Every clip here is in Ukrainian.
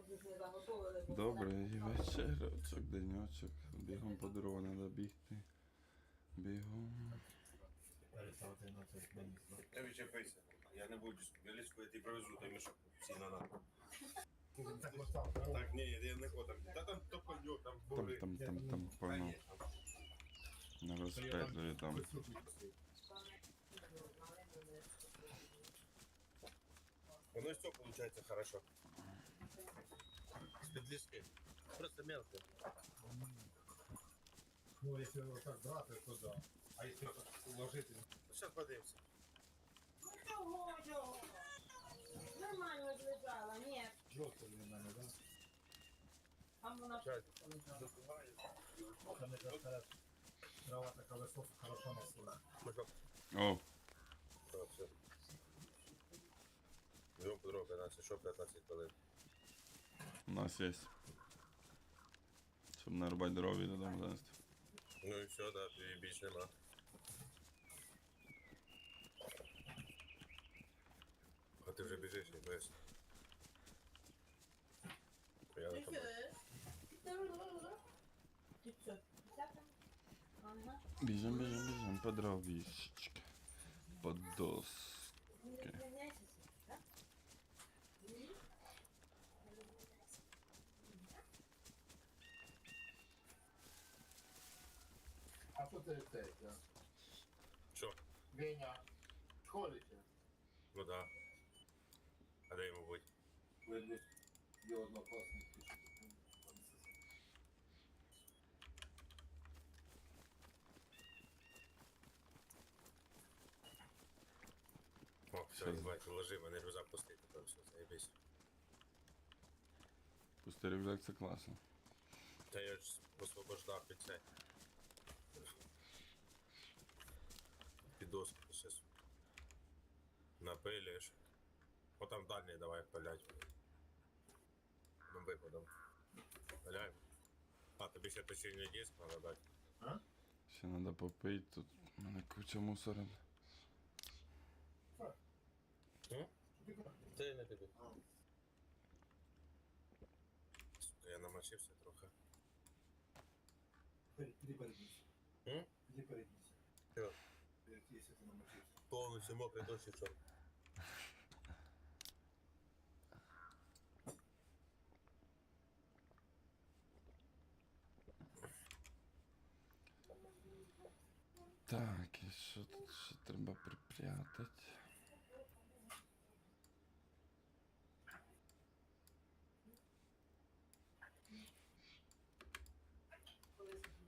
заготовили. бо Добрий вечірочок. Бігом по дорогу треба бігти. Бігом. Не відчепися. Я не буду величку, я тобі привезу той мішок ціна на. Так, ні, я не хочу. Та там то пойдет, там Там, були. там, там, там, Та певно, там. на розпетлює там. Воно і все виходить хорошо. З. Просто мелко. Ну, если вот так брать, то да. А если вот так уложить, Зараз подивимося. Ну чого? Нормально ж лежала, ні. жестко для мене, да? Там вона Чай. Там мне кажется, трава така висока, хорошо носила. Мішок. О, Так, все. Його подруга 15, що 15 хвилин. У нас є. Щоб нарубати дрові додому занести. Ну і все, да, і більш нема. А ти вже біжиш, не боїшся. Я на тобі. Біжим, біжим, біжим по дровішечки. По дос. Не звільняйся, так? Ні? А що цей, да? Що? Веня, ще? Ну да. А де йому бути? Ви є однокласник пише. О, все, їбать, вложи, мене рюкзак пустий, то все, заєбись. Пустий рюкзак це класно. Та я ж освобождав під це. Під доску щас. Напилюєш. О там дальній давай пилять. Ну виходом. Пиляємо. А, тобі ще точильний диск треба дати. А? Ще треба попити, тут у мене куча мусора. Це не тобі. Сука, я намочився трохи. Іди передійся. М? Іди передійся. Що? Якщо ти намочився. Повністю мокрий дощ і. Так, і що тут ще треба припрятати?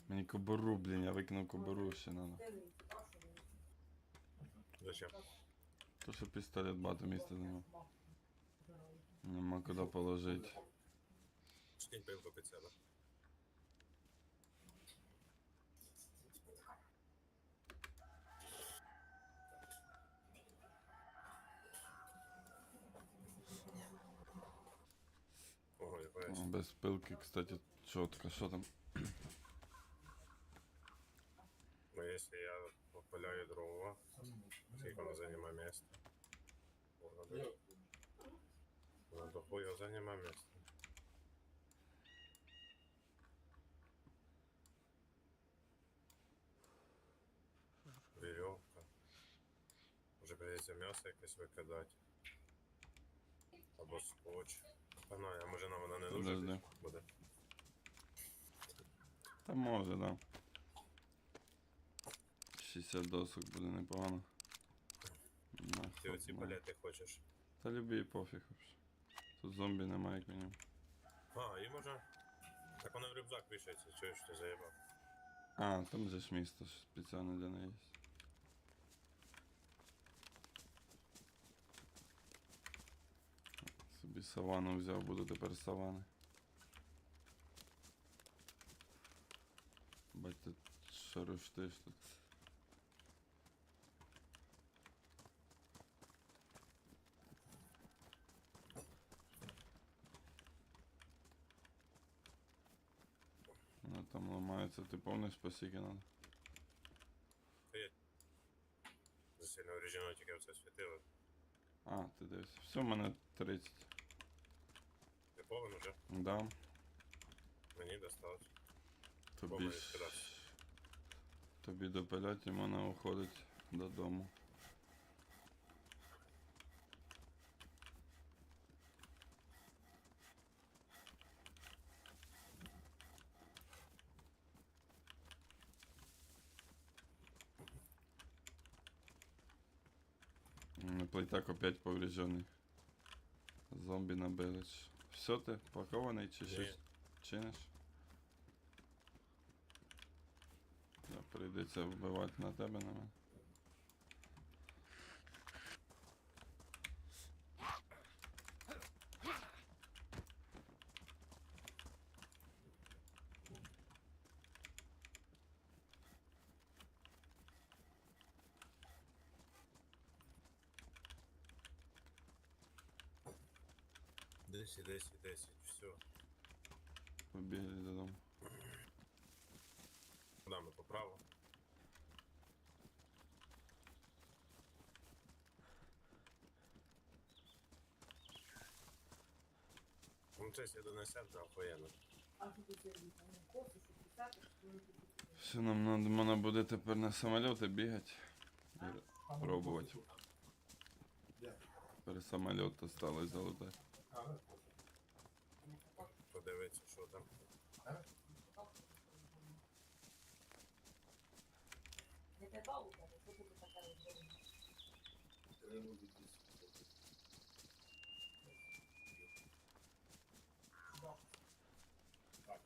Мені кобуру, блін, я викинув кобуру ще надо. Зачем? То що пістолет багато місця нема. Нема куди положити. Скинь пилку під себе. Ого, я О, пояс. Без пилки, кстати, чітко. Що там? Ну, если я попыляю дрова, сколько она занимает место? Ладно, Ну, до хуя занимает место. Веревка. Може придеться м'ясо якесь викидати. Або скотч. А ну, а може нам вона не Подожди. нужна буде? Та може, да. 60 досок буде непогано. Ти оці палети хочеш. Та любий пофіг вообще. Тут зомбі немає, як мінімум. А, і може. Так вона в рюкзак вішається, чуєш, ти заїбав. А, там же ж місто спеціально для неї є. Собі савану взяв, буду тепер савани. Бать тут шаруштиш тут. Вона там ламається, ти помниш по скільки надо? За сильно оригінал тільки все світило. А, ти дивишся. Все, в мене 30. Ти повен уже. Да. Мені досталось. Тобі, тобі допилять і вона уходить додому. Плитак опять поврежденный. Зомби на белич. Все ти пакований чи щось чиниш? Да, прийдеться вбивати на тебе на мене. Десять, десять, десять, все. Побігли додому. Куда ми поправо? Ну, це я донесем, це охуєнно. Все, нам надо, можна буде тепер на самоліти бігати. Пробувати. Тепер самоліт осталось залутати. Ну, Подивитися, що там. Не тебе у тебе, що ти така розумна? Так.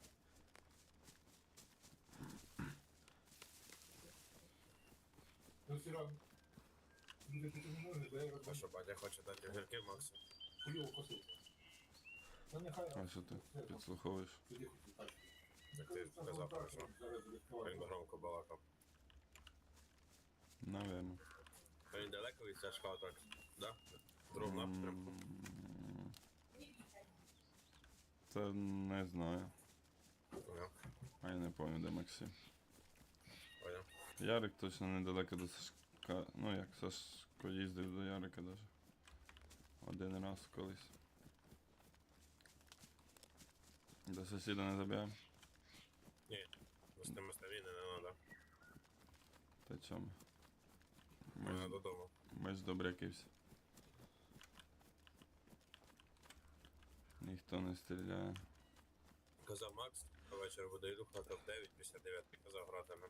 Ну, Серега, люди ти не можеш, бо я розбачу. що, батя хоче дати гірки Максу? Хуйово косити. Ну. А що ти підслуховуєш? Тоді так. Ти казав, про що він громко балакав. Наверно. А він далеко від Сашка так? Да? В другому напрямку. Це не знаю. А я не пам'ятаю, де Максим. поняв. Ярик точно недалеко до Сашка. Ну як Сашко їздив до Ярика даже. Один раз колись. До сусіда не забігаємо? З тими ставіни не треба. Та чому? Ми Мене ж, додому. ми ж добряки всі. Ніхто не стріляє. Казав Макс, ввечері буде йду хата в 9, після 9 казав гратиме.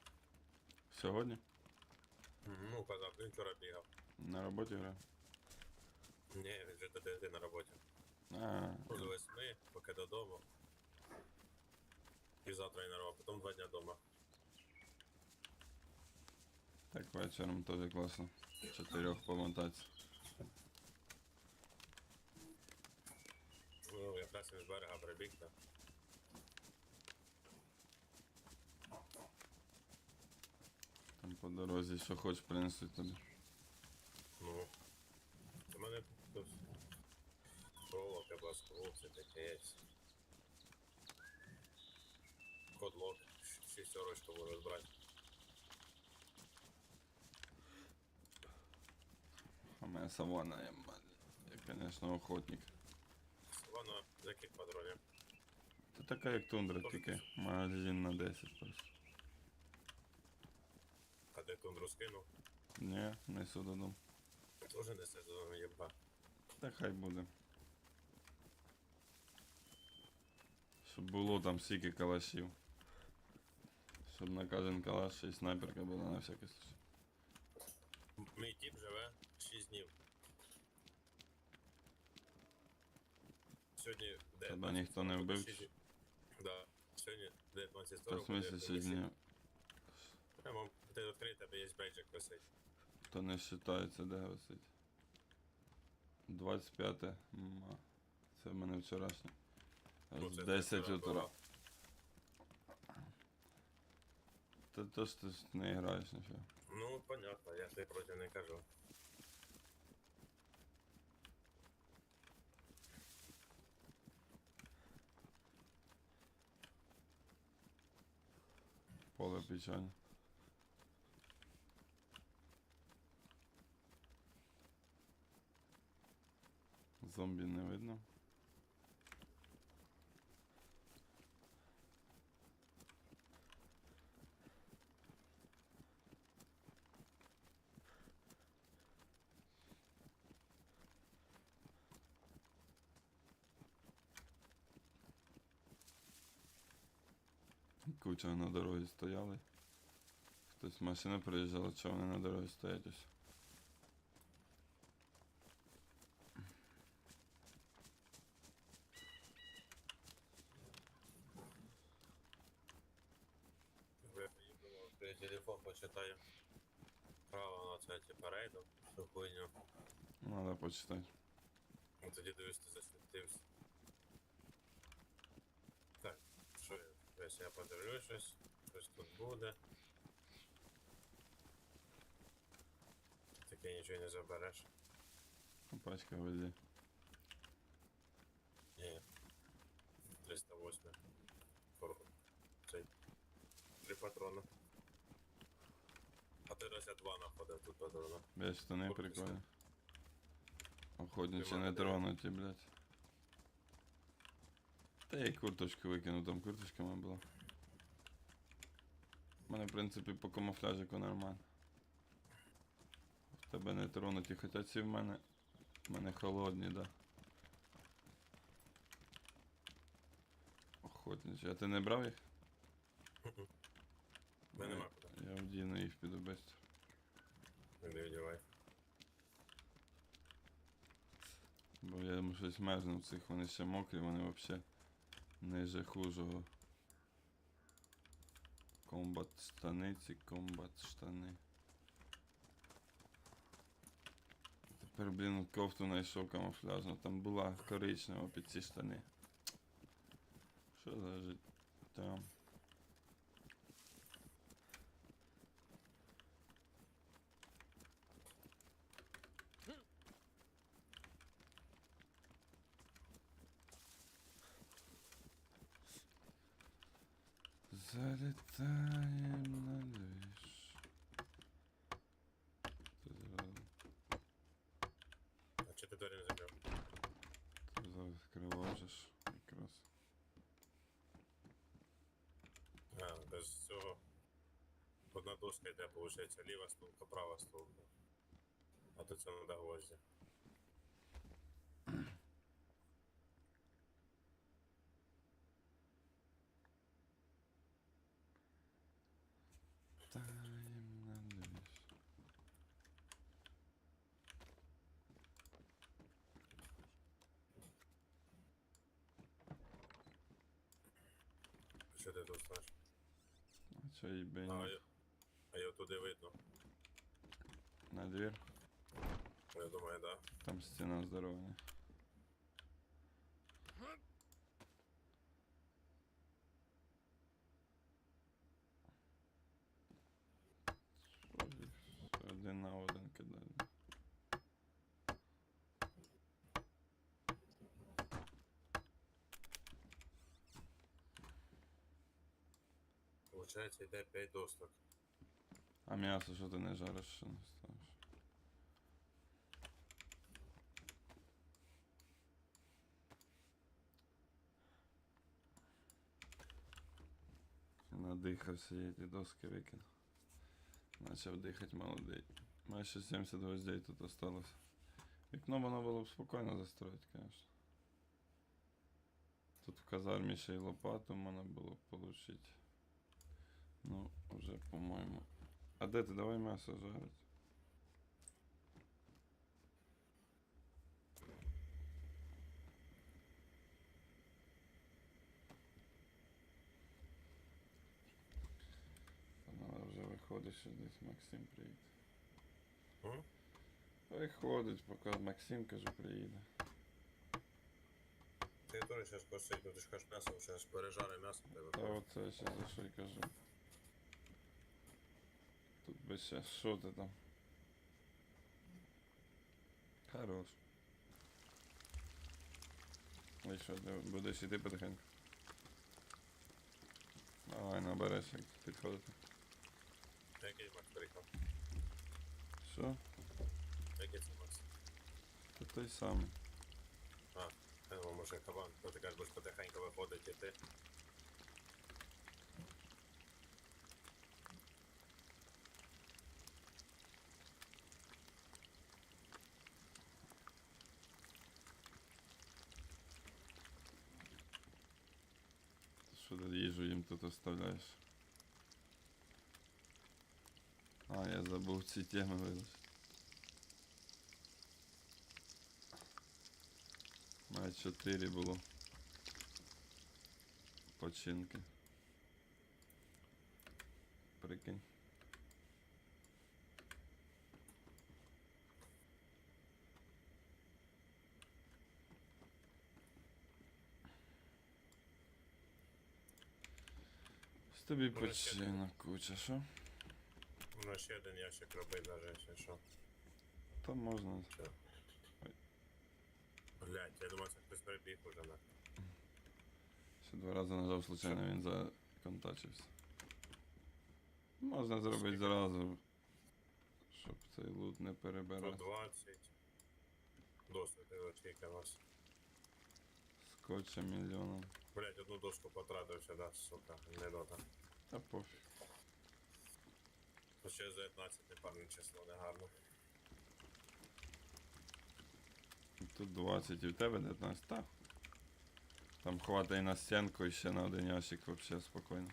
Сьогодні? Ну, казав, він вчора бігав. На роботі грає? Ні, він вже до 9 на роботі. А, До 8, поки додому. На роботу, потім два дня вдома. так вечором теж класно. Чотирьох помотатися. Ну, якраз він з берега прибіг, так. Там по дорозі, що хочеш принесуть тобі. Ну. У мене тут проволока, баскул, це таке. Кодлок, шістерочку можу розбрати. А моя савана, я, я конечно, охотник. Воно з яких патронів? Це така як тундра, тільки магазин на 10 просто. А де тундру скинув? Ні, несу додому. Тоже не сезон єба. Та хай буде. Щоб було там стільки калашів. Щоб на кожен калаш ще снайперка була на всякий случай. Мій тіп живе 6 днів. Сьогодні Тебе ніхто не вбив? чи? Да. Сьогодні 19 Та в смислі 6 днів. Прямо ти відкрий, тебе є бейджик висить. То не вважається, де висить. 25 ма. Це в мене вчорашнє. Ну, Аж це 10 вчора утра. було. Та то ти не граєш нічого. Ну, понятно, я ж проти не кажу. Поле печально. Зомбі не видно. Куча на дорозі стояли. Хтось машина приїжджала, що вони на дорозі стоять ось. Телефон почитаю. Право на це типа рейду, всю хуйню. Надо почитати. Ну тоді дивись, ти засвітився. Так, що я? Подивлюсь щось, щось тут буде. Таке нічого не забереш. Пачка везде. Ні. 308. Фор... Цей. Три патрона. А ти раз я два находив тут патрона. Блять, штани прикольні. Охотничі Нема не тронуті, блять. Та я й курточку викину, там курточка моя була. У мене, в принципі, по камуфляжику нормально. В тебе не тронуті, хоча ці в мене. В мене холодні, да. Охотничі. А ти не брав їх? Мене нема куди. Я вдіну їх піду без. Не віддівай. Бо я йому щось мерзну цих, вони ще мокрі, вони взагалі ниже хужого. Комбат штани, ці комбат штани. Тепер, блін, кофту знайшов камуфляжну. Там була коричнева під ці штани. Що за життя? Залетаем на движ. Ти зараз, А чи ти двері не закрив? ти зараз кривожиш якраз. А, без цього. Одна доска йде, виходить, ліва стулка, права стулка. А то це надо гвозді. Тут знаєш? А це їбень. А, я- а його туди видно. на двір? Я думаю, да. Там стіна здорова їх Один на один кидали. Получається, йде 5 досток. А м'ясо що ти не жариш, що не ставиш? Надихався, я ті доски викинув. Начав дихати молодий. Майже 70 гвоздей тут осталось. Вікно воно було б спокійно застроїти, звісно. Тут в казармі ще й лопату можна було б получити. Ну, вже, по-моєму. А де ти? Давай м'ясо жарить. Вона вже виходить, що десь Максим приїде. М? Виходить, поки Максим, кажу, приїде. Ти теж зараз косить, ну ти ж кажеш м'ясо, зараз пережари м'ясо тебе. Та оце ще за що й кажу. Ще що ти там? Хорош. І що, ти будеш іти потихеньку? Давай набереш, як підходити. Який Макс приїхав? Що? Який це Макс? Та той самий. Я думав, може кабан, то ти кажеш, будеш потихеньку виходить і ти. Що ти їжу їм тут оставляєш? Я забув ці теми вилучити. Має 4 було. Починки. Прикинь. Тобі починок куча, що? Можна ще один ящик робити, навіть якщо що. Та можна. Блять, я думаю, це хтось прибіг уже на. Ще два рази нажав случайно, він законтачився. Можна зробити Скільки? зразу, щоб цей лут не перебирати. 120. Досить скільки у нас. Скотча мільйоном. Блять, одну дошку потратив сюди, сука, не дота. Та пофіг. Ще з 19 непарне число, не гарно. Тут 20 і в тебе 19, так. Там хватає на стінку і ще на один ящик вообще спокійно.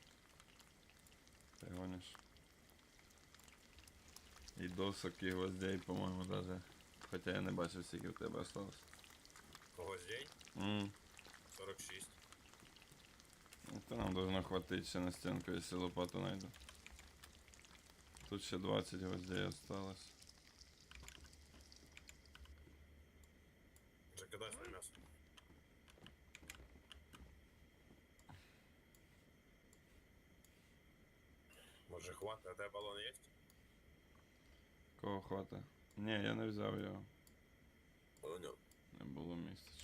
Ти гониш. І досок, і гвоздей, по-моєму, даже. Хоча я не бачив, скільки в тебе осталось. День? Ммм. 46. Ну, то нам должно хватить ще на стінку, якщо лопату найду. Тут ще 20 гвоздей осталось. Закидай своє м'ясо. Може хватить, а тебе балон є? Кого хвата? Ні, я не взяв його. Понял. Не було місця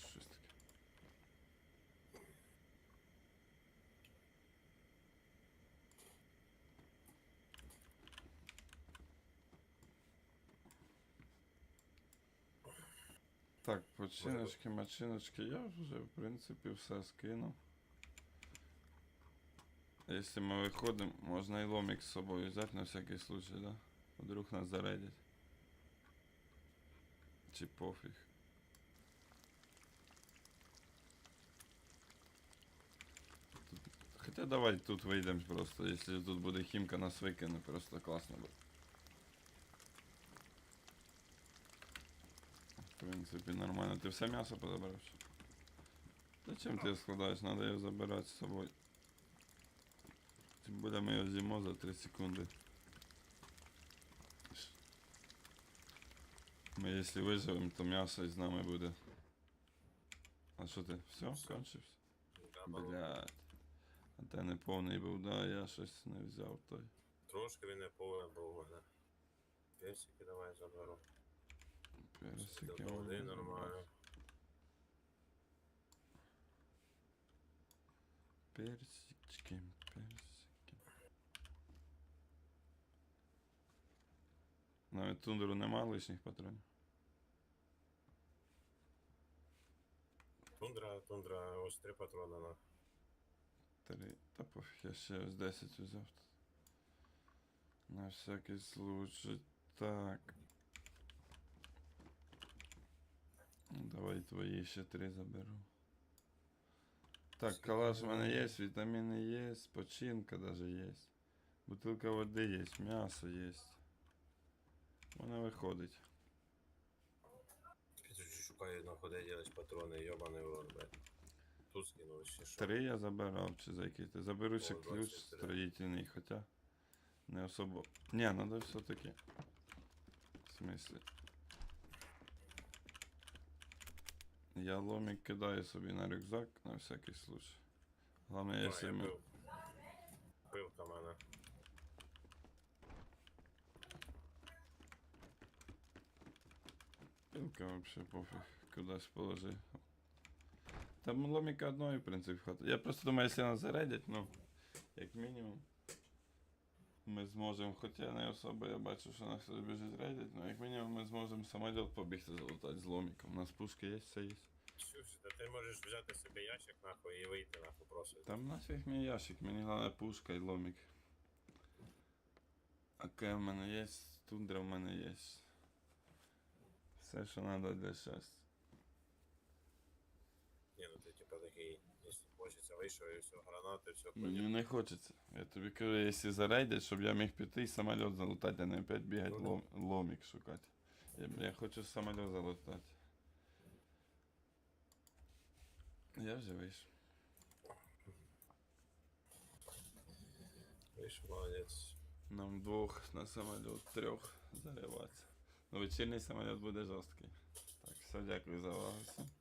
Починочки, мачиночки, я вже в принципі все скинув. Якщо ми виходимо, можна і ломик з собою взяти на всякий случай, да? Вдруг нас зарядять. Чи пофіг. Тут- Хотя давай тут вийдемо просто, якщо тут буде хімка, нас викине, просто класно буде. В принципі, нормально. Ти все м'ясо позабрав? Зачем ти його складаєш? Надо його забирати з собою. Тим більше ми його з'їмо за 3 секунди. Ми якщо виживемо, то м'ясо із нами буде. А що ти? Все, Все. кончився? Да. Блядь. А те не повний був, да, я щось не взяв той. Трошки він не повинен був мене. Персики давай заберу. Персики. Води можна нормально. Персички, персики. Навіть тундру нема лишніх патронів. Тундра, тундра, ось три патрона на. Три. Та пофіг, я ще ось 10 взяв. На всякий случай. Так. Ну, Давай твої ще три заберу. Так, калаш у мене є, вітаміни є, починка даже є. Бутилка води є, м'ясо є. Вона виходить. Шукаю на ходе ділись патрони, йобаний рот. Тут скинув ще що. Три я забирав, чи за який ти. Заберу ще ключ 23. строїтельний, хоча не особо. Ні, надо все-таки. В смислі. Я ломик кидаю собі на рюкзак на всякий случай. Головне, якщо я ми. пив. Пилка мене. Пилка вообще пофіг, кудись положи. Там ломика одної, в принципі, хватить. Я просто думаю, якщо нас зарядять, ну, як мінімум. Ми зможемо, хоча не особо я бачу, що нас хтось біжить рейдять, але як мінімум ми зможемо самоліт побігти залутати з ломиком. У нас пушки є, все є. Чусь, та ти можеш взяти собі ящик нахуй і вийти нахуй просто. Там нафіг мій ящик, мені головне пушка і ломик. АК в мене є, тундра в мене є. Все, що треба для щастя. Ні, ну ти типа такий, хочеться, вийшов і все, гранати, все Мені не хочеться. Я тобі кажу, якщо зарейдять, щоб я міг піти і самоліт залутати, а не опять бігати Ну лом, ломік шукати. Я, я хочу самоліт залутати. Я вже вийшов. Вийшов, молодець. Нам двох на самоліт, трьох зариватися. Ну, вечірній самоліт буде жорсткий. Так, все, дякую за увагу. всім.